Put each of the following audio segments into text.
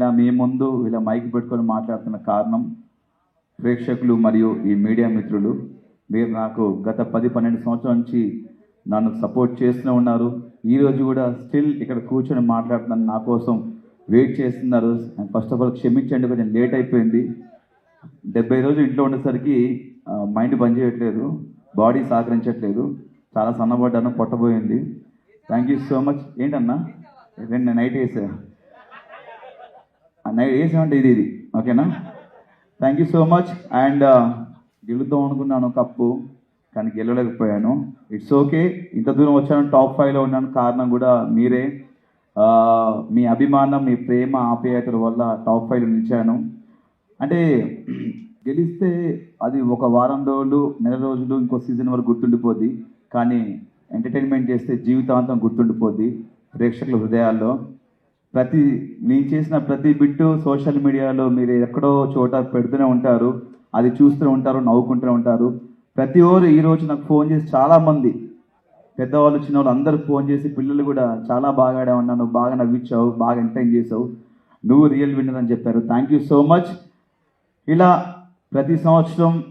ఇలా మీ ముందు ఇలా మైక్ పెట్టుకొని మాట్లాడుతున్న కారణం ప్రేక్షకులు మరియు ఈ మీడియా మిత్రులు. మీరు నాకు గత పది పన్నెండు సంవత్సరాల నుంచి నన్ను సపోర్ట్ చేస్తూనే ఉన్నారు. ఈరోజు కూడా స్టిల్ ఇక్కడ కూర్చొని మాట్లాడుతున్నాను నా కోసం వెయిట్ చేస్తున్నారు. ఫస్ట్ ఆఫ్ ఆల్ క్షమించండి కొంచెం లేట్ అయిపోయింది. డెబ్బై రోజులు ఇంట్లో ఉండేసరికి మైండ్ మైండ్ పనిచేయట్లేదు బాడీ సహకరించట్లేదు. చాలా సన్నబడ్డాను పొట్టబోయింది థ్యాంక్ యూ సో మచ్. ఏంటన్నా? రెండు నైట్ వేసా. నైట్ వేసామంటే ఇది ఇది? ఓకేనా? Thank you so much and గెలుద్దాం అనుకున్నాను కప్పు కానీ గెలవలేకపోయాను. ఇట్స్ ఓకే ఇంత దూరం వచ్చాను టాప్ ఫైవ్లో ఉన్నాను. కారణం కూడా మీరే. మీ అభిమానం మీ ప్రేమ ఆప్యాయతల వల్ల టాప్ ఫైవ్లో నిలిచాను. అంటే గెలిస్తే అది ఒక వారం రోజులు నెల రోజులు ఇంకో సీజన్ వరకు గుర్తుండిపోద్ది. కానీ ఎంటర్టైన్మెంట్ చేస్తే జీవితాంతం గుర్తుండిపోద్ది ప్రేక్షకుల హృదయాల్లో. ప్రతి నేను చేసిన ప్రతి బిట్టు సోషల్ మీడియాలో మీరు ఎక్కడో చోట పెడుతూనే ఉంటారు. అది చూస్తూనే ఉంటారు నవ్వుకుంటూనే ఉంటారు. ప్రతి ఓరు ఈరోజు నాకు ఫోన్ చేసి చాలామంది పెద్దవాళ్ళు చిన్నవాళ్ళు అందరూ ఫోన్ చేసి పిల్లలు కూడా చాలా బాగా ఆడావు నువ్వు బాగా నవ్వించావు బాగా ఎంటర్టైన్ చేసావు. నువ్వు రియల్ విన్నర్ అని చెప్పారు. థ్యాంక్ యూ సో మచ్ ఇలా ప్రతి సంవత్సరం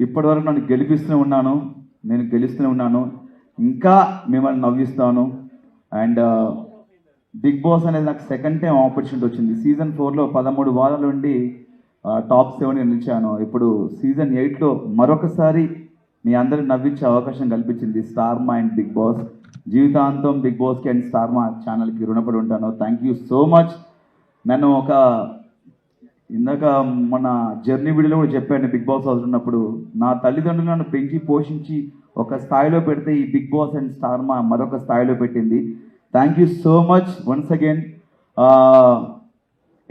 ఇప్పటివరకు నన్ను గెలిపిస్తూనే ఉన్నాను. నేను గెలుస్తూనే ఉన్నాను. ఇంకా మిమ్మల్ని నవ్విస్తాను. అండ్ బిగ్ బాస్ అనేది నాకు సెకండ్ టైం ఆపర్చునిటీ వచ్చింది. సీజన్ ఫోర్లో పదమూడు వారాల నుండి టాప్ సెవెన్ నిలిచాను. ఇప్పుడు సీజన్ ఎయిట్లో మరొకసారి మీ అందరికి నవ్వించే అవకాశం కల్పించింది Star Maa and Bigg Boss జీవితాంతం బిగ్ బాస్కి అండ్ స్టార్ మా ఛానల్కి రుణపడి ఉంటాను. థ్యాంక్ యూ సో మచ్ నన్ను ఒక ఇందాక మన జర్నీ వీడియోలో కూడా చెప్పాను బిగ్ బాస్ హౌస్ ఉన్నప్పుడు. నా తల్లిదండ్రులు నన్ను పెంచి పోషించి ఒక స్థాయిలో పెడితే ఈ బిగ్ బాస్ అండ్ స్టార్ మా మరొక స్థాయిలో పెట్టింది. Thank you so much once again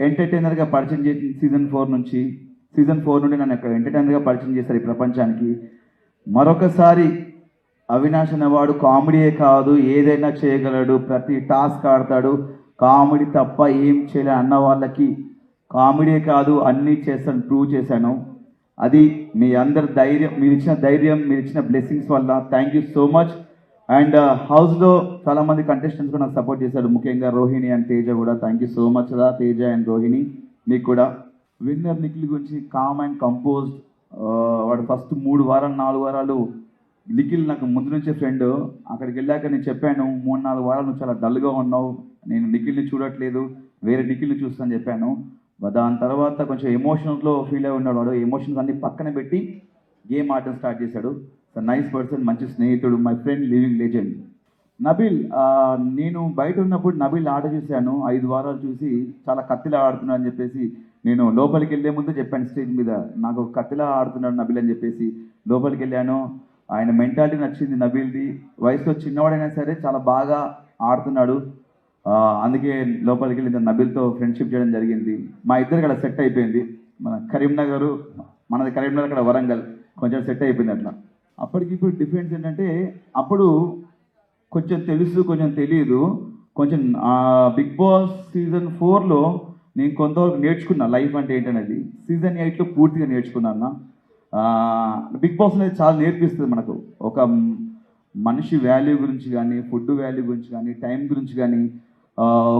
ఎంటర్టైనర్గా పరిచయం చేసిన సీజన్ ఫోర్ నుంచి సీజన్ ఫోర్ నుండి నన్ను ఇక్కడ ఎంటర్టైనర్గా పరిచయం చేశారు ఈ ప్రపంచానికి. మరొకసారి అవినాష్ అనేవాడు కామెడీయే కాదు ఏదైనా చేయగలడు ప్రతి టాస్క్ ఆడతాడు. కామెడీ తప్ప ఏం చేయలే అన్న వాళ్ళకి కామెడీయే కాదు అన్నీ చేస్తాను ప్రూవ్ చేశాను. అది మీ అందరి ధైర్యం మీరు ఇచ్చిన ధైర్యం మీరు ఇచ్చిన బ్లెస్సింగ్స్ వల్ల. Thank you so much and uh, హౌస్లో చాలా మంది కంటెస్టెంట్స్ కూడా నాకు సపోర్ట్ చేశారు. ముఖ్యంగా రోహిణి అండ్ తేజ కూడా. థ్యాంక్ యూ సో మచ్ రా తేజ అండ్ రోహిణి. మీకు కూడా. విన్నర్ నిఖిల్ గురించి కామ్ అండ్ కంపోజ్డ్ వాడు ఫస్ట్ మూడు వారాలు నాలుగు వారాలు నిఖిల్ నాకు ముందు నుంచే ఫ్రెండ్ అక్కడికి వెళ్ళాక నేను చెప్పాను మూడు నాలుగు వారాలు నువ్వు చాలా డల్గా ఉన్నావు. నేను నిఖిల్ని చూడట్లేదు. వేరే నిఖిల్ని చూస్తాను చెప్పాను. దాని తర్వాత కొంచెం ఎమోషన్స్లో ఫీల్ అయి ఉన్నాడు వాడు. ఎమోషన్స్ అన్ని పక్కన పెట్టి గేమ్ ఆడటం స్టార్ట్ చేశాడు. నైస్ పర్సన్ మంచి స్నేహితుడు my friend living legend Nabeel నేను బయట ఉన్నప్పుడు నబిల్ ఆట చూశాను. ఐదు వారాలు చూసి చాలా కత్తిలా ఆడుతున్నాడు అని చెప్పేసి నేను లోపలికి వెళ్ళే ముందు చెప్పాను స్టేజ్ మీద. నాకు కత్తిలా ఆడుతున్నాడు నబిల్ అని చెప్పేసి లోపలికి వెళ్ళాను. ఆయన మెంటాలిటీ నచ్చింది నబిల్ది. వయసులో చిన్నవాడైనా సరే చాలా బాగా ఆడుతున్నాడు. అందుకే లోపలికి వెళ్ళి నబిల్తో ఫ్రెండ్షిప్ చేయడం జరిగింది. మా ఇద్దరు అక్కడ సెట్ అయిపోయింది. మన కరీంనగర్ మనది కరీంనగర్ అక్కడ వరంగల్. కొంచెం సెట్ అయిపోయింది అట్లా. అప్పటికి ఇప్పుడు డిఫరెన్స్ ఏంటంటే అప్పుడు కొంచెం తెలుసు కొంచెం తెలియదు కొంచెం బిగ్ బాస్ సీజన్ ఫోర్లో నేను కొంతవరకు నేర్చుకున్నా లైఫ్ అంటే ఏంటనేది. సీజన్ ఎయిట్లో పూర్తిగా నేర్చుకున్నాను బిగ్ బాస్ అనేది చాలా నేర్పిస్తుంది మనకు. ఒక మనిషి వాల్యూ గురించి కానీ ఫుడ్ వాల్యూ గురించి కానీ టైం గురించి కానీ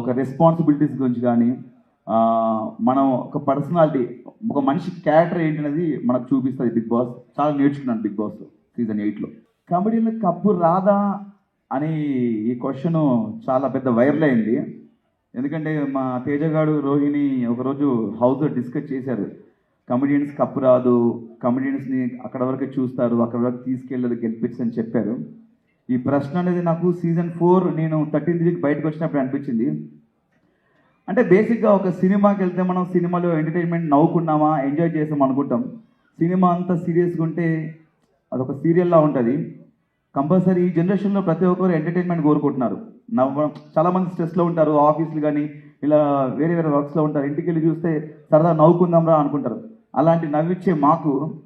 ఒక రెస్పాన్సిబిలిటీస్ గురించి కానీ మనం ఒక పర్సనాలిటీ ఒక మనిషి క్యారెక్టర్ ఏంటనేది మనకు చూపిస్తుంది బిగ్ బాస్. చాలా నేర్చుకున్నాను బిగ్ బాస్ సీజన్ ఎయిట్లో. కబడ్డీలో కప్పు రాదా అని ఈ క్వశ్చన్ చాలా పెద్ద వైరల్ అయింది. ఎందుకంటే మా తేజగాడు రోహిణి ఒకరోజు హౌస్లో డిస్కస్ చేశారు. కమెడియన్స్ కప్పు రాదు కమెడియన్స్ని అక్కడ వరకు చూస్తారు అక్కడ వరకు తీసుకెళ్ళదు గెలిపించని చెప్పారు. ఈ ప్రశ్న అనేది నాకు సీజన్ ఫోర్ నేను థర్టీన్త్ వీక్ బయటకు వచ్చినప్పుడు అనిపించింది. అంటే బేసిక్గా ఒక సినిమాకి వెళ్తే మనం సినిమాలో ఎంటర్టైన్మెంట్ నవ్వుకున్నామా ఎంజాయ్ చేసాం అనుకుంటాం. సినిమా అంతా సీరియస్గా ఉంటే అదొక సీరియల్లా ఉంటుంది. కంపల్సరీ ఈ జనరేషన్లో ప్రతి ఒక్కరు ఎంటర్టైన్మెంట్ కోరుకుంటున్నారు. నవ్వడం చాలామంది స్ట్రెస్లో ఉంటారు ఆఫీసులు కానీ ఇలా వేరే వేరే వర్క్స్లో ఉంటారు. ఇంటికి వెళ్ళి చూస్తే సరదా నవ్వుకుందాంరా అనుకుంటారు. అలాంటి నవ్విచ్చే మాకు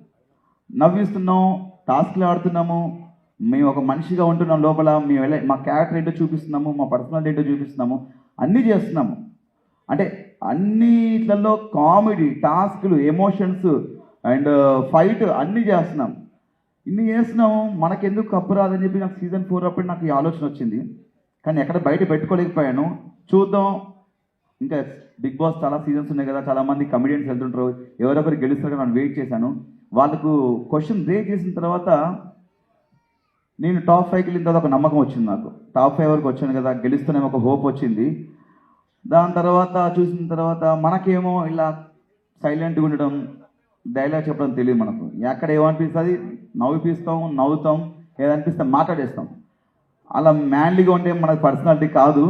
నవ్విస్తున్నాం టాస్క్లు ఆడుతున్నాము మేము ఒక మనిషిగా ఉంటున్నాం లోపల మేము ఎలా మా క్యారెక్టర్ ఏంటో చూపిస్తున్నాము మా పర్సనాలిటీ ఏంటో చూపిస్తున్నాము అన్నీ చేస్తున్నాము. అంటే అన్నిట్లలో కామెడీ టాస్క్లు ఎమోషన్స్ అండ్ ఫైట్ అన్నీ చేస్తున్నాం. ఇన్ని చేసినాము మనకెందుకు కప్పు రాదని చెప్పి నాకు సీజన్ ఫోర్ అప్పుడు నాకు ఈ ఆలోచన వచ్చింది. కానీ ఎక్కడ బయట పెట్టుకోలేకపోయాను. చూద్దాం. ఇంకా బిగ్ బాస్ చాలా సీజన్స్ ఉన్నాయి కదా చాలామంది కమెడియన్స్ వెళ్తుంటారు. ఎవరెవరు గెలుస్తారు నేను వెయిట్ చేశాను. వాళ్ళకు క్వశ్చన్ రేట్ చేసిన తర్వాత నేను టాప్ ఫైవ్కి వెళ్ళిన తర్వాత ఒక నమ్మకం వచ్చింది నాకు. టాప్ ఫైవ్ వరకు వచ్చాను కదా గెలుస్తూనే ఒక హోప్ వచ్చింది. దాని తర్వాత చూసిన తర్వాత మనకేమో ఇలా సైలెంట్గా ఉండడం డైలాగ్ చెప్పడం తెలియదు మనకు. ఎక్కడ ఏమనిపిస్తుంది? నవ్విపిస్తాం నవ్వుతాం ఏదనిపిస్తే మాట్లాడేస్తాం. అలా మ్యాన్లీగా ఉంటే మనకు పర్సనాలిటీ కాదు.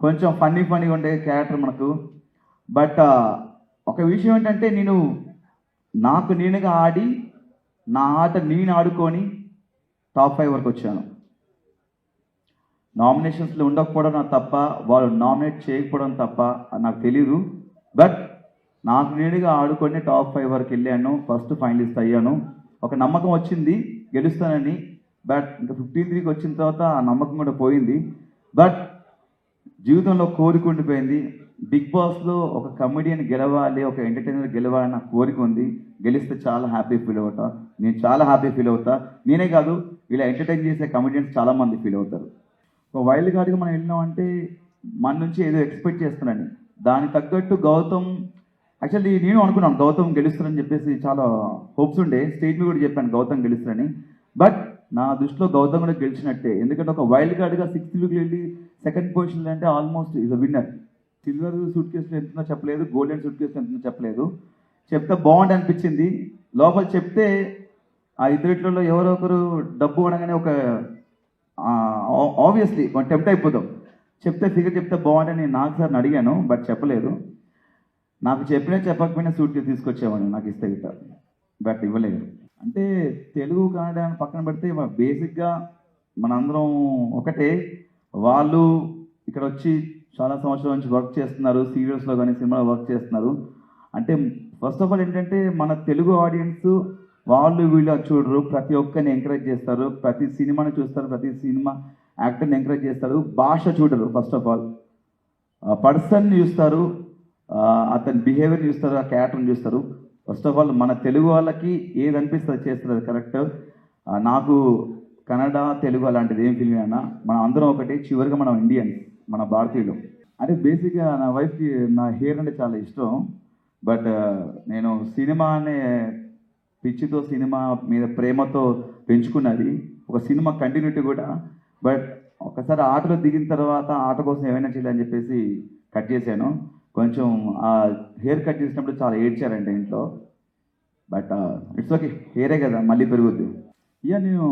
కొంచెం ఫన్నీ ఫన్నీగా ఉండే క్యారెక్టర్ మనకు. బట్ uh, ఒక విషయం ఏంటంటే నేను నాకు నేనుగా ఆడి నా ఆట నేను ఆడుకొని టాప్ ఫైవ్ వరకు వచ్చాను. నామినేషన్స్లో ఉండకపోవడం నాకు తప్ప వాళ్ళు నామినేట్ చేయకపోవడం తప్ప నాకు తెలీదు. బట్ నాకు నేనుగా ఆడుకొని టాప్ ఫైవ్ వరకు వెళ్ళాను. ఫస్ట్ ఫైనలిస్ట్ అయ్యాను. ఒక నమ్మకం వచ్చింది గెలుస్తానని. బట్ ఇంకా ఫిఫ్టీన్ త్రీకి వచ్చిన తర్వాత ఆ నమ్మకం కూడా పోయింది. బట్ జీవితంలో కోరిక ఉండిపోయింది. బిగ్ బాస్లో ఒక కమెడియన్ గెలవాలి ఒక ఎంటర్టైనర్ గెలవాలని కోరిక ఉంది. గెలిస్తే చాలా హ్యాపీ ఫీల్ అవుతా. నేను చాలా హ్యాపీ ఫీల్ అవుతా. నేనే కాదు ఇలా ఎంటర్టైన్ చేసే కమెడియన్స్ చాలా మంది ఫీల్ అవుతారు. ఒక వైల్డ్ కార్డ్గా మనం వెళ్ళినామంటే మన నుంచి ఏదో ఎక్స్పెక్ట్ చేస్తున్నాను. దానికి తగ్గట్టు గౌతమ్ యాక్చువల్లీ నేను అనుకున్నాను. గౌతమ్ గెలుస్తారని చెప్పేసి చాలా హోప్స్ ఉండే. స్టేట్ మీద కూడా చెప్పాను గౌతమ్ గెలుస్తారని. బట్ నా దృష్టిలో గౌతమ్ కూడా గెలిచినట్టే. ఎందుకంటే ఒక వైల్డ్ కార్డ్గా సిక్స్త్ వీక్ వెళ్ళి సెకండ్ పొజిషన్ అంటే almost is a winner silver suit కేసులు ఎంతుందో చెప్పలేదు. గోల్డెన్ సూట్ కేసులు ఎంతుందో చెప్పలేదు. చెప్తే బాగుండి అనిపించింది. లోపల చెప్తే ఆ ఇద్దరిట్లలో ఎవరో ఒకరు డబ్బు అనగానే ఒక ఆబ్వియస్లీ టెంప్ట్ అయిపోతాం. చెప్తే ఫిగర్ చెప్తే బాగుంటుంది నేను నాకు సార్ అడిగాను బట్ చెప్పలేదు. నాకు చెప్పినా చెప్పకపోయినా సూట్ కేసు తీసుకొచ్చేవాడిని నాకు ఇస్తే గిట్ట. బట్ ఇవ్వలేదు. అంటే తెలుగు కన్నడ పక్కన పెడితే బేసిక్గా మనందరం ఒకటే. వాళ్ళు ఇక్కడ వచ్చి చాలా సంవత్సరాల నుంచి వర్క్ చేస్తున్నారు సీరియల్స్లో కానీ సినిమాలో వర్క్ చేస్తున్నారు. అంటే ఫస్ట్ ఆఫ్ ఆల్ ఏంటంటే మన తెలుగు ఆడియన్స్ వాళ్ళు వీళ్ళు చూడరు. ప్రతి ఒక్కరిని ఎంకరేజ్ చేస్తారు. ప్రతి సినిమాని చూస్తారు. ప్రతి సినిమా యాక్టర్ని ఎంకరేజ్ చేస్తారు. భాష చూడరు ఫస్ట్ ఆఫ్ ఆల్ పర్సన్ చూస్తారు. అతని బిహేవియర్ చూస్తారు ఆ క్యారెక్టర్ని చూస్తారు. ఫస్ట్ ఆఫ్ ఆల్ మన తెలుగు వాళ్ళకి ఏది అనిపిస్తుంది అది చేస్తారు అది కరెక్ట్ నాకు కన్నడ తెలుగు అలాంటిది ఏం ఫీలింగ్ అయినా మనం అందరం ఒకటి చివరిగా మనం ఇండియన్స్ మన భారతీయులు. అంటే బేసిక్గా నా వైఫ్కి నా హెయిర్ అంటే చాలా ఇష్టం. బట్ నేను సినిమా అనే పిచ్చితో సినిమా మీద ప్రేమతో పెంచుకున్నది. ఒక సినిమా కంటిన్యూటీ కూడా. బట్ ఒకసారి ఆటలో దిగిన తర్వాత ఆట కోసం ఏమైనా చేయాలని చెప్పేసి కట్ చేశాను. కొంచెం ఆ హెయిర్ కట్ చేసినప్పుడు చాలా ఏడ్చారండి ఇంట్లో. బట్ ఇట్స్ ఓకే హెయిరే కదా మళ్ళీ పెరుగుద్ది. ఇక నేను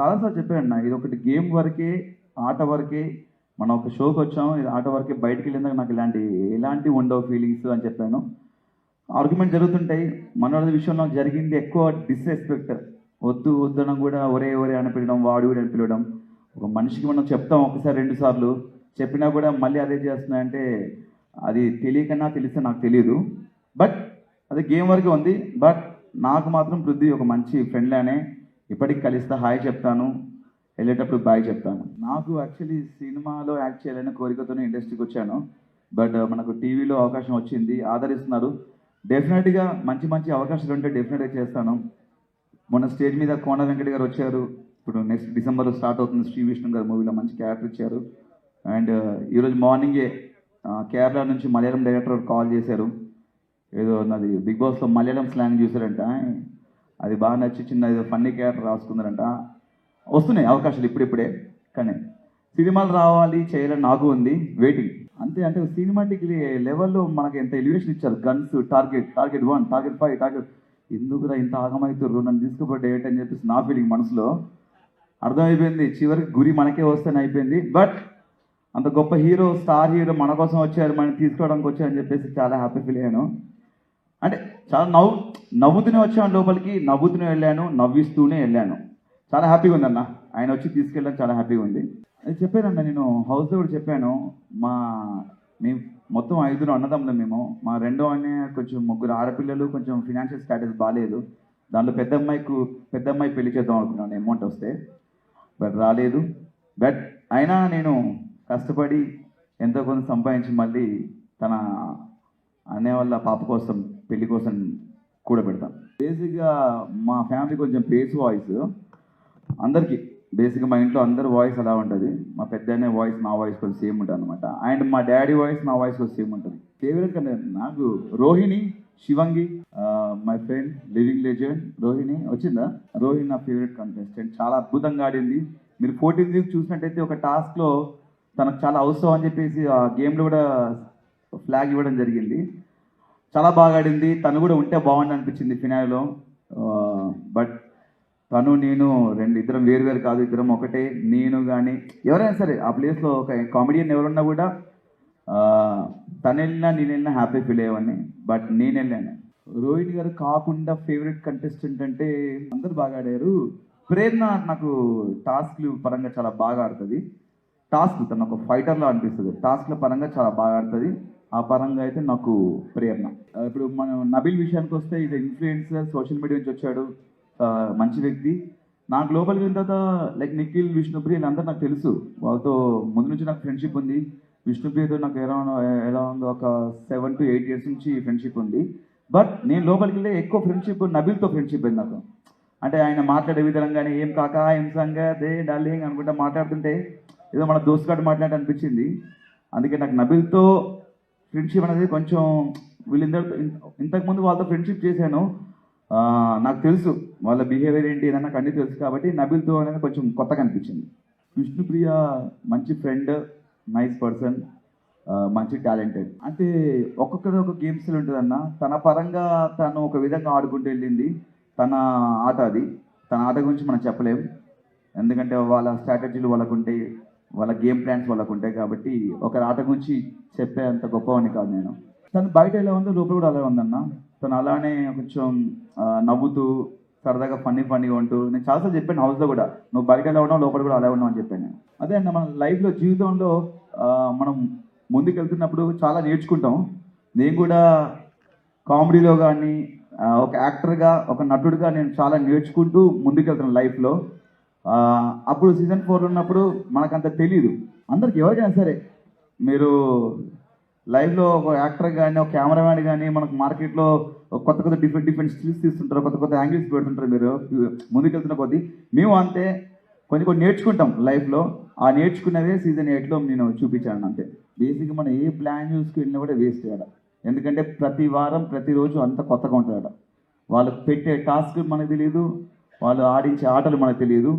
చాలాసార్లు చెప్పాను ఇది ఒకటి గేమ్ వరకే ఆట వరకే మనం ఒక షోకి వచ్చాం ఇది ఆట వరకే బయటికి వెళ్ళిందాక నాకు ఇలాంటి ఎలాంటి ఉండవు ఫీలింగ్స్ అని చెప్పాను. ఆర్గ్యుమెంట్ జరుగుతుంటాయి. మనోడి విషయంలో జరిగింది ఎక్కువ డిస్రెస్పెక్ట్ వద్దు వద్దనం కూడా ఒరే ఒరే అని పిలవడం వాడు అని పిలవడం. ఒక మనిషికి మనం చెప్తాం ఒకసారి రెండు సార్లు. చెప్పినా కూడా మళ్ళీ అదే చేస్తున్నాయంటే అది తెలియకన్నా తెలిస్తే నాకు తెలియదు బట్ అది గేమ్ వరకు ఉంది. బట్ నాకు మాత్రం పృథ్వీ ఒక మంచి ఫ్రెండ్లానే ఇప్పటికి కలిస్తే హాయ్ చెప్తాను. వెళ్ళేటప్పుడు బాయ్ చెప్తాను. నాకు యాక్చువల్లీ సినిమాలో యాక్ట్ చేయాలనే కోరికతోనే ఇండస్ట్రీకి వచ్చాను. బట్ uh, మనకు టీవీలో అవకాశం వచ్చింది. ఆదరిస్తున్నారు. డెఫినెట్గా మంచి మంచి అవకాశాలు ఉంటే డెఫినెట్గా చేస్తాను. మొన్న స్టేజ్ మీద కోన వెంకట గారు వచ్చారు. ఇప్పుడు నెక్స్ట్ డిసెంబర్లో స్టార్ట్ అవుతుంది శ్రీ విష్ణు గారు మూవీలో మంచి క్యారెక్టర్ ఇచ్చారు. అండ్ uh, ఈరోజు మార్నింగే కేరళ నుంచి మలయాళం డైరెక్టర్ కాల్ చేశారు. ఏదో నాది బిగ్ బాస్లో మలయాళం స్లాంగ్ చూసారంట అది బాగా నచ్చి చిన్న ఏదో ఫన్నీ క్యారెక్టర్ రాసుకున్నారంట వస్తున్నాయి అవకాశాలు ఇప్పుడిప్పుడే కానీ సినిమాలు రావాలి చేయాలని నాకు ఉంది వెయిటింగ్ అంతే అంటే సినిమాటిక్ లెవెల్లో మనకి ఎంత ఎలివేషన్ ఇచ్చారు? Guns target target one target five target ఎందుకురా ఇంత ఆగమవుతుర్రు నన్ను తీసుకుపోయి ఏంటని అని చెప్పేసి నా ఫీలింగ్ మనసులో. అర్థమైపోయింది చివరికి గురి మనకే వస్తేనే అయిపోయింది బట్ అంత గొప్ప హీరో స్టార్ హీరో మన కోసం వచ్చారు మనం తీసుకోవడానికి వచ్చారని చెప్పేసి చాలా హ్యాపీ ఫీల్ అయ్యాను. అంటే చాలా నవ్వు నవ్వుతూనే వచ్చాను లోపలికి నవ్వుతూనే వెళ్ళాను నవ్విస్తూనే వెళ్ళాను. చాలా హ్యాపీగా ఉందన్న. ఆయన వచ్చి తీసుకెళ్ళడం చాలా హ్యాపీగా ఉంది. అది చెప్పానన్న నేను హౌస్లో కూడా చెప్పాను. మా మేము మొత్తం ఐదుగురు అన్నదమ్ములు మేము. మా రెండో అన్న కొంచెం ముగ్గురు ఆడపిల్లలు కొంచెం ఫినాన్షియల్ స్టాటస్ బాగాలేదు దాంట్లో పెద్ద అమ్మాయికు పెద్ద అమ్మాయి పెళ్ళి చేద్దాం అనుకున్నాను అమౌంట్ వస్తే. బట్ రాలేదు. బట్ అయినా నేను కష్టపడి ఎంతో కొంత సంపాదించి మళ్ళీ తన అన్నయ్య వాళ్ళ పాప కోసం పెళ్ళి కోసం కూడా పెడతాం. బేసిక్గా మా ఫ్యామిలీ కొంచెం పేస్ వాయిస్ అందరికీ బేసిక్గా మా ఇంట్లో అందరి వాయిస్ అలా ఉంటుంది. మా పెద్ద వాయిస్ నా వాయిస్ కొంచెం సేమ్ ఉంటుంది అనమాట అండ్ మా డాడీ వాయిస్ నా వాయిస్ కొంచెం సేమ్ ఉంటుంది. ఫేవరెట్ అంటే నాకు Rohini Shivangi my friend living legend Rohini. వచ్చిందా? రోహిణి నా ఫేవరెట్ కంటెస్టెంట్ చాలా అద్భుతంగా ఆడింది. మీరు ఫోర్టీన్ వీక్ చూసినట్టయితే ఒక టాస్క్లో తనకు చాలా అవసరం అని చెప్పేసి ఆ గేమ్లో కూడా ఫ్లాగ్ ఇవ్వడం జరిగింది. చాలా బాగా ఆడింది. తను కూడా ఉంటే బాగుండి అనిపించింది ఫినాయిలో బట్ తను నేను రెండు ఇద్దరం వేరు వేరు కాదు. ఇద్దరం ఒకటే. నేను కానీ ఎవరైనా సరే ఆ ప్లేస్లో ఒక కామెడియన్ ఎవరున్నా కూడా తను వెళ్ళినా నేను వెళ్ళినా హ్యాపీ ఫీల్ అయ్యేవాడిని. బట్ నేను వెళ్ళాను. రోహిణి గారు కాకుండా ఫేవరెట్ కంటెస్టెంట్ అంటే అందరు బాగా ఆడారు. ప్రేరణ నాకు టాస్క్లు పరంగా చాలా బాగా ఆడుతుంది. టాస్క్ తను ఒక ఫైటర్లా అనిపిస్తుంది. టాస్క్ల పరంగా చాలా బాగా ఆడుతుంది. ఆ పరంగా అయితే నాకు ప్రేరణ. ఇప్పుడు మనం నబిల్ విషయానికి వస్తే ఇది ఇన్ఫ్లుయెన్సర్ సోషల్ మీడియా నుంచి వచ్చాడు. మంచి వ్యక్తి. నాకు లోపలికి వెళ్ళిన తర్వాత లైక్ నిఖిల్ విష్ణుప్రియ వీళ్ళందరూ నాకు తెలుసు. వాళ్ళతో ముందు నుంచి నాకు ఫ్రెండ్షిప్ ఉంది. విష్ణుప్రియతో నాకు ఎలా ఎలా ఉందో ఒక సెవెన్ టు ఎయిట్ ఇయర్స్ నుంచి ఫ్రెండ్షిప్ ఉంది. బట్ నేను లోపలికి వెళ్ళి ఎక్కువ ఫ్రెండ్షిప్ నబిల్తో ఫ్రెండ్షిప్ అయింది నాకు. అంటే ఆయన మాట్లాడే విధానం కానీ ఏం కాక ఏం సంగ దే డార్లింగ్ అనుకుంటా మాట్లాడుతుంటే ఏదో మన దోస్తు గారు మాట్లాడినట్టు అనిపించింది. అందుకే నాకు నబిల్తో ఫ్రెండ్షిప్ అనేది కొంచెం వీళ్ళిద్దరితో ఇంతకుముందు వాళ్ళతో ఫ్రెండ్షిప్ చేశాను. నాకు తెలుసు వాళ్ళ బిహేవియర్ ఏంటి ఏదన్నా నాకు అన్నీ తెలుసు కాబట్టి నబిల్తో అనేది కొంచెం కొత్తగా అనిపించింది. విష్ణుప్రియ మంచి ఫ్రెండ్ నైస్ పర్సన్ మంచి టాలెంటెడ్ అంటే ఒక్కొక్కరు ఒక గేమ్స్లో ఉంటుందన్న. తన పరంగా తను ఒక విధంగా ఆడుకుంటూ వెళ్ళింది. తన ఆట అది. తన ఆట గురించి మనం చెప్పలేం. ఎందుకంటే వాళ్ళ స్ట్రాటజీలు వాళ్ళకుంటాయి వాళ్ళ గేమ్ ప్లాన్స్ వాళ్ళకు ఉంటాయి కాబట్టి ఒకరి ఆట గురించి చెప్పే అంత గొప్పవని కాదు నేను. తను బయట ఎలా ఉందో లోపల కూడా అలాగే ఉందన్న. తను అలానే కొంచెం నవ్వుతూ సరదాగా ఫన్నీ ఫన్నీగా ఉంటూ నేను చాలాసార్లు చెప్పాను హౌస్లో కూడా నువ్వు బయట ఎలా ఉన్నావు లోపల కూడా అలా ఉన్నావు అని చెప్పాను నేను. అదే అన్న మన లైఫ్లో జీవితంలో మనం ముందుకు వెళ్తున్నప్పుడు చాలా నేర్చుకుంటాం. నేను కూడా కామెడీలో కానీ ఒక యాక్టర్గా ఒక నటుడిగా నేను చాలా నేర్చుకుంటూ ముందుకెళ్తున్నాను లైఫ్లో అప్పుడు సీజన్ ఫోర్ ఉన్నప్పుడు మనకంత తెలియదు అందరికి ఎవరికైనా సరే మీరు లైవ్లో ఒక యాక్టర్ కానీ ఒక కెమెరామ్యాన్ కానీ మనకు మార్కెట్లో కొత్త కొత్త డిఫరెంట్ డిఫరెంట్ స్కిల్స్ తీస్తుంటారు కొత్త కొత్త యాంగిల్స్ పెడుతుంటారు మీరు ముందుకెళ్తున్న కొద్దీ. మేము అంతే కొన్ని కొన్ని నేర్చుకుంటాం లైఫ్లో ఆ నేర్చుకున్నవే సీజన్ ఎయిట్లో నేను చూపించాను అంతే. బేసిక్గా మనం ఏ ప్లాన్ చూసుకు వెళ్ళినా కూడా వేస్ట్ ఆడ. ఎందుకంటే ప్రతి వారం ప్రతిరోజు అంత కొత్తగా ఉంటాడట వాళ్ళు పెట్టే టాస్క్ మనకు తెలియదు వాళ్ళు ఆడించే ఆటలు మనకు తెలియదు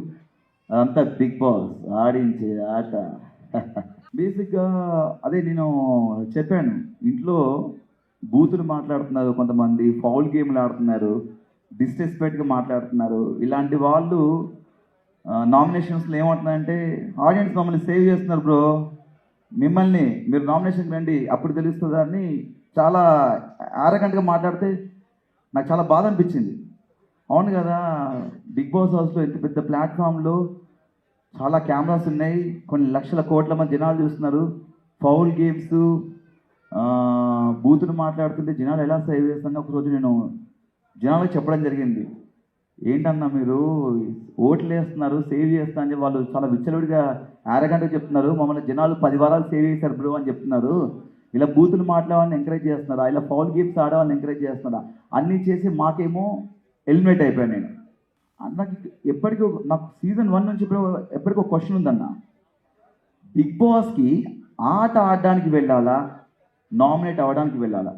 అదంతా బిగ్ బాస్ ఆడించే ఆట. బేసిక్గా అదే నేను చెప్పాను ఇంట్లో బూతులు మాట్లాడుతున్నారు కొంతమంది ఫౌల్ గేమ్లు ఆడుతున్నారు డిస్రెస్పెక్ట్గా మాట్లాడుతున్నారు. ఇలాంటి వాళ్ళు నామినేషన్స్లో ఏమంటున్నారంటే ఆడియన్స్ మమ్మల్ని సేవ్ చేస్తున్నారు బ్రో. మిమ్మల్ని మీరు నామినేషన్కి రండి అప్పుడు తెలుస్తుందని చాలా ఆరగంటగా మాట్లాడితే నాకు చాలా బాధ అనిపించింది. అవును కదా. బిగ్ బాస్ హౌస్లో ఇంత పెద్ద ప్లాట్ఫామ్లో చాలా కెమెరాస్ ఉన్నాయి. కొన్ని లక్షల కోట్ల మంది జనాలు చూస్తున్నారు. ఫౌల్ గేమ్స్ బూతులు మాట్లాడుతుంటే జనాలు ఎలా సేవ్ చేస్తానో ఒకరోజు నేను జనాలకు చెప్పడం జరిగింది. ఏంటన్నా మీరు ఓట్లు వేస్తున్నారు సేవ్ చేస్తా అని వాళ్ళు చాలా విచ్చలవిడిగా ఆరగంటగా చెప్తున్నారు. మమ్మల్ని జనాలు పది వారాలు సేవ్ చేశారు బ్రో అని చెప్తున్నారు. ఇలా బూతులు మాట్లాడాలని ఎంకరేజ్ చేస్తున్నారా? ఇలా ఫౌల్ గేమ్స్ ఆడవాళ్ళని ఎంకరేజ్ చేస్తున్నారా? అన్నీ చేసి మాకేమో ఎలిమినేట్ అయిపోయాను నేను. నాకు ఎప్పటికీ ఒక- నాకు సీజన్ వన్ నుంచి ఇప్పుడు ఎప్పటికీ ఒక క్వశ్చన్ ఉందన్న. బిగ్ బాస్కి ఆట ఆడడానికి వెళ్ళాలా? నామినేట్ అవ్వడానికి వెళ్ళాలా?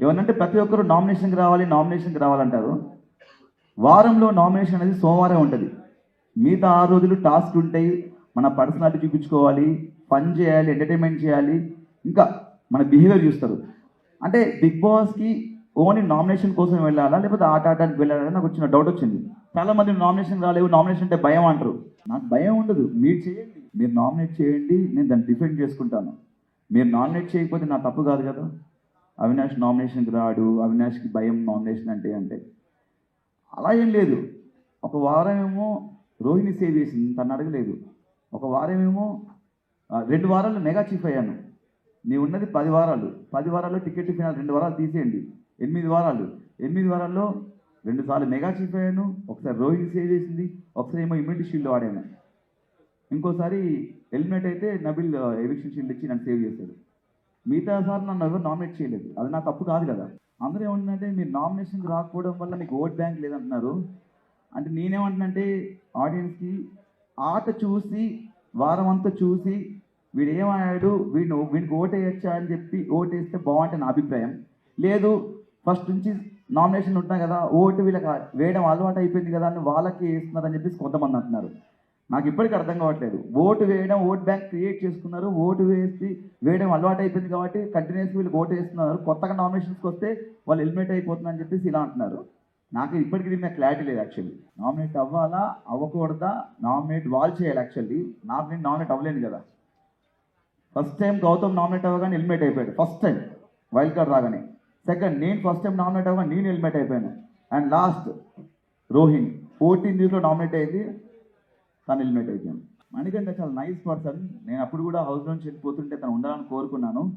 ఏమనంటే ప్రతి ఒక్కరు నామినేషన్కి రావాలి నామినేషన్కి రావాలంటారు. వారంలో నామినేషన్ అనేది సోమవారం ఉంటుంది. మిగతా ఆరు రోజులు టాస్క్ ఉంటాయి. మన పర్సనాలిటీ చూపించుకోవాలి ఫన్ చేయాలి ఎంటర్టైన్మెంట్ చేయాలి. ఇంకా మన బిహేవియర్ చూస్తారు. అంటే బిగ్ బాస్కి ఓన్లీ నామినేషన్ కోసం వెళ్ళాలా? లేకపోతే ఆట ఆడడానికి వెళ్ళాలా? నాకు వచ్చిన డౌట్ వచ్చింది. చాలా మంది నామినేషన్ రాలేవు నామినేషన్ అంటే భయం అంటారు. నాకు భయం ఉండదు. మీరు చేయండి. మీరు నామినేట్ చేయండి నేను దాన్ని డిఫెండ్ చేసుకుంటాను. మీరు నామినేట్ చేయకపోతే నా తప్పు కాదు కదా? అవినాష్ నామినేషన్కి రాడు అవినాష్కి భయం నామినేషన్ అంటే అంటే. అలా ఏం లేదు. ఒక వారం ఏమో రోహిణి సేవ్ చేసింది తను అడగలేదు. ఒక వారం ఏమో రెండు వారాలు మెగా చీఫ్ అయ్యాను. నీ ఉన్నది పది వారాలు. పది వారాల్లో టికెట్ ఫినాల్ రెండు వారాలు తీసేయండి. ఎనిమిది వారాలు. ఎనిమిది వారాల్లో రెండుసార్లు మెగా చీఫ్ అయ్యాను. ఒకసారి రోహిణి సేవ్ చేసింది. ఒకసారి ఏమో ఇమ్యూనిటీ షీల్డ్ వాడాను. ఇంకోసారి హెల్మెట్ అయితే నబిల్ ఎవిక్షన్ షీల్డ్ ఇచ్చి నన్ను సేవ్ చేశాడు. మిగతా సార్ నన్ను ఎవరు నామినేట్ చేయలేదు. అది నా తప్పు కాదు కదా. అందరూ ఏమంటుందంటే మీరు నామినేషన్కి రాకపోవడం వల్ల మీకు ఓట్ బ్యాంక్ లేదంటున్నారు. అంటే నేనేమంటున్నానంటే ఆడియన్స్కి ఆట చూసి వారం అంతా చూసి వీడు ఏమన్నాడు వీడిని వీడికి ఓటేయచ్చా అని చెప్పి ఓటేస్తే బాగుంటుంది నా అభిప్రాయం. లేదు ఫస్ట్ నుంచి నామినేషన్ ఉంటున్నాయి కదా ఓటు వీళ్ళకి వేయడం అలవాటు అయిపోయింది కదా అని వాళ్ళకి వేస్తున్నారని చెప్పేసి కొంతమంది అంటున్నారు. నాకు ఇప్పటికీ అర్థం కావట్లేదు. ఓటు వేయడం ఓట్ బ్యాంక్ క్రియేట్ చేసుకున్నారు ఓటు వేసి వేయడం అలవాటు అయిపోయింది కాబట్టి కంటిన్యూస్ వీళ్ళు ఓటు వేస్తున్నారు. కొత్తగా నామినేషన్స్కి వస్తే వాళ్ళు ఎలిమినేట్ అయిపోతుందని చెప్పేసి ఇలా అంటున్నారు. నాకు ఇప్పటికీ దీని మీద క్లారిటీ లేదు యాక్చువల్లీ నామినేట్ అవ్వాలా అవ్వకూడదా? నామినేట్ వాళ్ళు చేయాలి యాక్చువల్లీ నాకు నేను నామినేట్ అవ్వలేను కదా. ఫస్ట్ టైం గౌతమ్ నామినేట్ అవ్వగానే ఎలిమినేట్ అయిపోయాడు. ఫస్ట్ టైం వైల్డ్ కార్డ్ రాగానే. సెకండ్ నేను ఫస్ట్ టైం నామినేట్ అవ్వగా నేను హెల్మెట్ అయిపోయాను. And last Rohini. ఫోర్టీన్ డేస్లో నామినేట్ అయింది. తను హెల్మెట్ అయిపోయాను మణికంఠ చాలా నైస్ పర్సన్ నేను అప్పుడు కూడా హౌస్ నుంచి వెళ్ళిపోతుంటే తను ఉండాలని కోరుకున్నాను.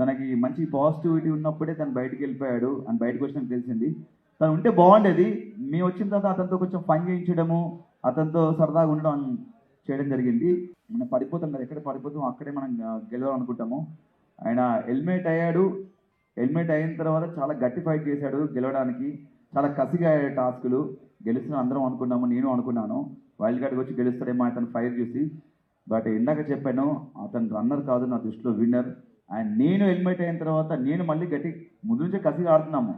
తనకి మంచి పాజిటివిటీ ఉన్నప్పుడే తను బయటికి వెళ్ళిపోయాడు అని బయటకు వచ్చినాక తెలిసింది. తను ఉంటే బాగుండేది. మేము వచ్చిన తర్వాత అతనితో కొంచెం ఫన్ చేయించడము అతనితో సరదాగా ఉండడం చేయడం జరిగింది. మనం పడిపోతాం కదా ఎక్కడ పడిపోతాం అక్కడే మనం గెలవాలనుకుంటాము. ఆయన హెల్మెట్ అయ్యాడు. హెల్మెట్ అయిన తర్వాత చాలా గట్టి ఫైట్ చేశాడు గెలవడానికి. చాలా కసిగా టాస్కులు. గెలుస్తున్న అందరం అనుకున్నాము నేను అనుకున్నాను. వైల్డ్ కార్డ్కి వచ్చి గెలుస్తాడేమో అతను ఫైర్ చూసి. బట్ ఇందాక చెప్పాను అతను రన్నర్ కాదు నా దృష్టిలో విన్నర్. అండ్ నేను హెల్మెట్ అయిన తర్వాత నేను మళ్ళీ గట్టి ముందు నుంచే కసిగా ఆడుతున్నాము.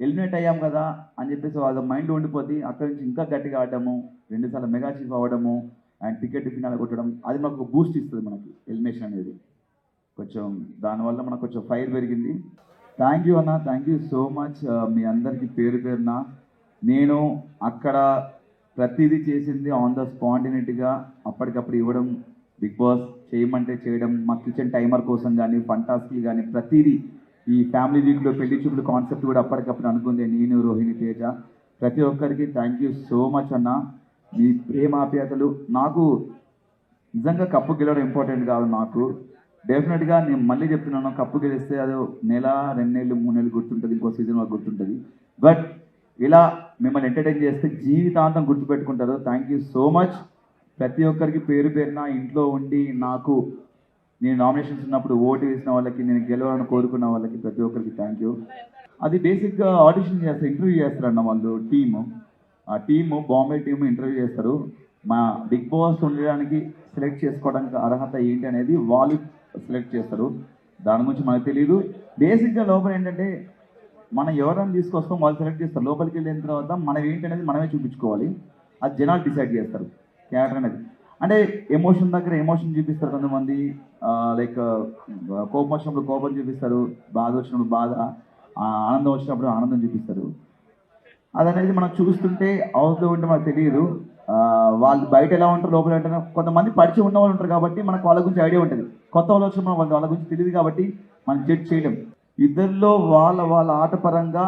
హెల్మెట్ అయ్యాం కదా అని చెప్పేసి వాళ్ళ మైండ్ ఉండిపోతే అక్కడి నుంచి ఇంకా గట్టిగా ఆడటము రెండుసార్లు మెగా చీఫ్ అవ్వడము అండ్ టికెట్ ఫినాల్ కొట్టడం అది మనకు బూస్ట్ ఇస్తుంది మనకి హెల్మేషన్ అనేది. కొంచెం దానివల్ల మనకు కొంచెం ఫైర్ పెరిగింది. థ్యాంక్ యూ అన్న. థ్యాంక్ యూ సో మచ్ మీ అందరికీ పేరు పేరున. నేను అక్కడ ప్రతిదీ చేసింది ఆన్ ద స్పాంటినిటీగా అప్పటికప్పుడు ఇవ్వడం బిగ్ బాస్ చేయమంటే చేయడం మా కిచెన్ టైమర్ కోసం కానీ ఫంటాస్కి కానీ ప్రతిదీ ఈ ఫ్యామిలీ వీక్లో పెళ్ళి చూపులు కాన్సెప్ట్ కూడా అప్పటికప్పుడు అనుకుంది నేను రోహిణి తేజ. ప్రతి ఒక్కరికి థ్యాంక్ యూ సో మచ్ అన్న. మీ ప్రేమాప్యాతలు నాకు నిజంగా కప్పు గెలవడం ఇంపార్టెంట్ కాదు నాకు. డెఫినెట్గా నేను మళ్ళీ చెప్తున్నాను కప్పు గెలిస్తే అది నెల రెండు నెలలు మూడు నెలలు గుర్తుంటుంది ఇంకో సీజన్ వరకు గుర్తుంటుంది. బట్ ఇలా మిమ్మల్ని ఎంటర్టైన్ చేస్తే జీవితాంతం గుర్తుపెట్టుకుంటారు. థ్యాంక్ యూ సో మచ్ ప్రతి ఒక్కరికి పేరు పేరున ఇంట్లో ఉండి నాకు నేను నామినేషన్స్ ఉన్నప్పుడు ఓటు వేసిన వాళ్ళకి నేను గెలవాలని కోరుకున్న వాళ్ళకి ప్రతి ఒక్కరికి థ్యాంక్ యూ అది బేసిక్గా ఆడిషన్ చేస్తారు ఇంటర్వ్యూ చేస్తారన్న వాళ్ళు టీము ఆ టీము బాంబే టీము ఇంటర్వ్యూ చేస్తారు. మా బిగ్ బాస్ ఉండడానికి సెలెక్ట్ చేసుకోవడానికి అర్హత ఏంటి అనేది వాళ్ళు సెలెక్ట్ చేస్తారు. దాని గురించి మనకు తెలియదు బేసిక్గా లోపల ఏంటంటే మనం ఎవరైనా తీసుకొస్తాం వాళ్ళు సెలెక్ట్ చేస్తారు. లోపలికి వెళ్ళిన తర్వాత మనం ఏంటనేది మనమే చూపించుకోవాలి. అది జనాలు డిసైడ్ చేస్తారు. క్యారెక్టర్ అనేది. అంటే ఎమోషన్ దగ్గర ఎమోషన్ చూపిస్తారు కొంతమంది. లైక్ కోపం వచ్చినప్పుడు కోపం చూపిస్తారు. బాధ వచ్చినప్పుడు బాధ. ఆనందం వచ్చినప్పుడు ఆనందం చూపిస్తారు. అదనేది మనం చూస్తుంటే హౌస్లో ఉంటే మనకు తెలియదు. వాళ్ళు బయట ఎలా ఉంటారు లోపల ఉంటారు. కొంతమంది పరిచయం ఉన్న వాళ్ళు ఉంటారు కాబట్టి మనకు వాళ్ళ గురించి ఐడియా ఉంటుంది. కొత్త వాళ్ళు వాళ్ళ గురించి తెలియదు కాబట్టి మనం జడ్జ్ చేయలేం. ఇద్దరిలో వాళ్ళ వాళ్ళ ఆట పరంగా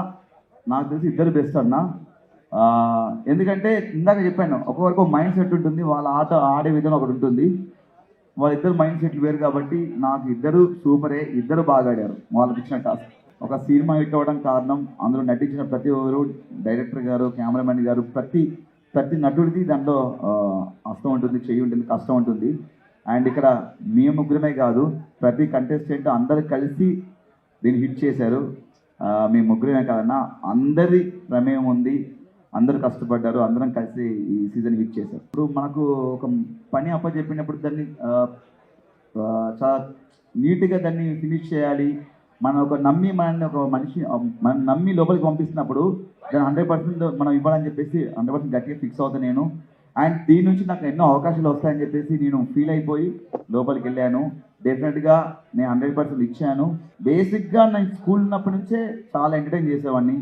నాకు తెలిసి ఇద్దరు బెస్ట్ అన్న. ఎందుకంటే ఇందాక చెప్పాను ఒకవరకు మైండ్ సెట్ ఉంటుంది వాళ్ళ ఆట ఆడే విధానం ఒకటి ఉంటుంది. వాళ్ళిద్దరు మైండ్ సెట్లు వేరు కాబట్టి నాకు ఇద్దరు సూపరే ఇద్దరు బాగా ఆడారు వాళ్ళకి ఇచ్చిన టాస్క్ ఒక సినిమా హిట్ అవ్వడం కారణం అందులో నటించిన ప్రతి ఒక్కరు డైరెక్టర్ గారు కెమెరామెన్ గారు ప్రతి ప్రతి నటుడిది దాంట్లో అస్తం హస్తం ఉంటుంది చెయ్యి ఉంటుంది కష్టం ఉంటుంది. అండ్ ఇక్కడ మేము ముగ్గురమే కాదు ప్రతి కంటెస్టెంట్ అందరు కలిసి దీన్ని హిట్ చేశారు. మీ మేము ముగ్గురమే కాదన్నా అందరి ప్రమేయం ఉంది. అందరూ కష్టపడ్డారు అందరం కలిసి ఈ సీజన్ హిట్ చేశారు. ఇప్పుడు మనకు ఒక పని అప్పచెప్పినప్పుడు దాన్ని చాలా నీట్గా దాన్ని ఫినిష్ చేయాలి. మనం ఒక నమ్మి మనల్ని ఒక మనిషి మనం నమ్మి లోపలికి పంపిస్తున్నప్పుడు దాన్ని హండ్రెడ్ పర్సెంట్ మనం ఇవ్వాలని చెప్పేసి హండ్రెడ్ పర్సెంట్ గట్టిగా ఫిక్స్ అవుతాను నేను. అండ్ దీని నుంచి నాకు ఎన్నో అవకాశాలు వస్తాయని చెప్పేసి నేను ఫీల్ అయిపోయి లోపలికి వెళ్ళాను. డెఫినెట్గా నేను హండ్రెడ్ పర్సెంట్ ఇచ్చాను. బేసిక్గా నేను స్కూల్ ఉన్నప్పటి నుంచే చాలా ఎంటర్టైన్ చేసేవాడిని.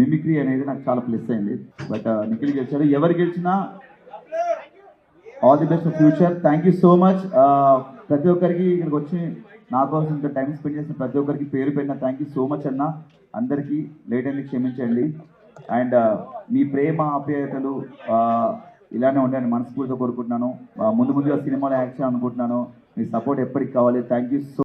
మిమిక్రీ అనేది నాకు చాలా ప్లస్ అయింది. బట్ uh, నిఖిల్ గెలిచాడు. ఎవరు గెలిచినా all the best future thank you so much ప్రతి ఒక్కరికి ఇక్కడికి వచ్చి నా కోసం ఇంత టైం స్పెండ్ చేసిన ప్రతి ఒక్కరికి పేరు పెట్టిన థ్యాంక్ యూ సో మచ్ అన్న. అందరికీ లేట్ అయింది క్షమించండి. అండ్ uh, మీ ప్రేమ ఆప్యాయతలు uh, ఇలానే ఉండాలని మనస్ఫూర్తిగా కోరుకుంటున్నాను. ముందు ముందుగా సినిమాలో యాక్షన్ అనుకుంటున్నాను. మీ సపోర్ట్ ఎప్పటికి కావాలి. Thank you so